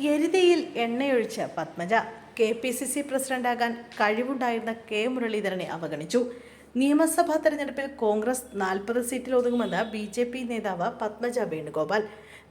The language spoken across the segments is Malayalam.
എരുതിയിൽ എണ്ണയൊഴിച്ച് Padmaja. K P C C പ്രസിഡന്റാകാൻ കഴിവുണ്ടായിരുന്ന കെ മുരളീധരനെ അവഗണിച്ചു. നിയമസഭാ തെരഞ്ഞെടുപ്പിൽ കോൺഗ്രസ് നാൽപ്പത് സീറ്റിൽ ഒതുങ്ങുമെന്ന് ബി ജെ പി നേതാവ് പത്മജ വേണുഗോപാൽ.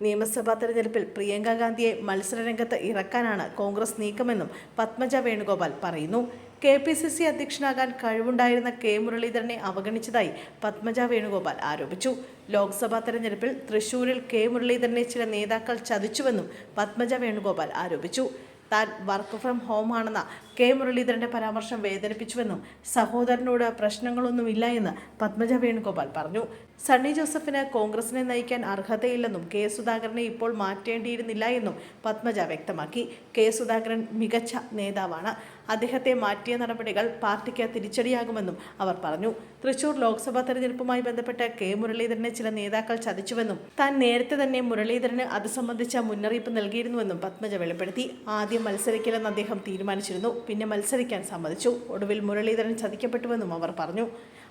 നിയമസഭാ തെരഞ്ഞെടുപ്പിൽ പ്രിയങ്ക ഗാന്ധിയെ മത്സരരംഗത്ത് ഇറക്കാനാണ് കോൺഗ്രസ് നീക്കമെന്നും പത്മജ വേണുഗോപാൽ പറയുന്നു. കെ പി സി സി അധ്യക്ഷനാകാൻ കഴിവുണ്ടായിരുന്ന കെ മുരളീധരനെ അവഗണിച്ചതായി പത്മജ വേണുഗോപാൽ ആരോപിച്ചു. ലോക്സഭാ തെരഞ്ഞെടുപ്പിൽ തൃശൂരിൽ കെ മുരളീധരനെ ചില നേതാക്കൾ ചതിച്ചുവെന്നും പത്മജ വേണുഗോപാൽ ആരോപിച്ചു. താൻ വർക്ക് ഫ്രം ഹോം ആണെന്ന കെ മുരളീധരന്റെ പരാമർശം വേദനിപ്പിച്ചുവെന്നും സഹോദരനോട് പ്രശ്നങ്ങളൊന്നുമില്ല എന്ന് പത്മജ വേണുഗോപാൽ പറഞ്ഞു. സണ്ണി ജോസഫിന് കോൺഗ്രസിനെ നയിക്കാൻ അർഹതയില്ലെന്നും കെ സുധാകരനെ ഇപ്പോൾ മാറ്റേണ്ടിയിരുന്നില്ല എന്നും പത്മജ വ്യക്തമാക്കി. കെ സുധാകരൻ മികച്ച നേതാവാണ്. അദ്ദേഹത്തെ മാറ്റിയ നടപടികൾ പാർട്ടിക്ക് തിരിച്ചടിയാകുമെന്നും അവർ പറഞ്ഞു. തൃശൂർ ലോക്സഭാ തെരഞ്ഞെടുപ്പുമായി ബന്ധപ്പെട്ട് കെ മുരളീധരനെ ചില നേതാക്കൾ ചതിച്ചുവെന്നും താൻ നേരത്തെ തന്നെ മുരളീധരന് അത് സംബന്ധിച്ച മുന്നറിയിപ്പ് നൽകിയിരുന്നുവെന്നും പത്മജ വെളിപ്പെടുത്തി. ആദ്യം മത്സരിക്കില്ലെന്ന് അദ്ദേഹം തീരുമാനിച്ചിരുന്നു പിന്നെ മത്സരിക്കാൻ സമ്മതിച്ചു. ഒടുവിൽ മുരളീധരൻ ചതിക്കപ്പെട്ടുവെന്നും അവർ പറഞ്ഞു.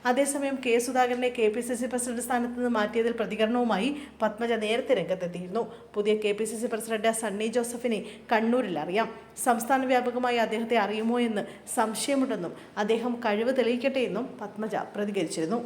അതേസമയം കെ സുധാകരനെ K P C C president സ്ഥാനത്ത് നിന്ന് മാറ്റിയതിൽ പ്രതികരണവുമായി പത്മജ നേരത്തെ രംഗത്തെത്തിയിരുന്നു. പുതിയ K P C C president Sunny ജോസഫിനെ കണ്ണൂരിൽ അറിയാം. സംസ്ഥാന വ്യാപകമായി അദ്ദേഹത്തെ അറിയുമോ എന്ന് സംശയമുണ്ടെന്നും അദ്ദേഹം കഴിവ് തെളിയിക്കട്ടെ എന്നും പത്മജ പ്രതികരിച്ചിരുന്നു.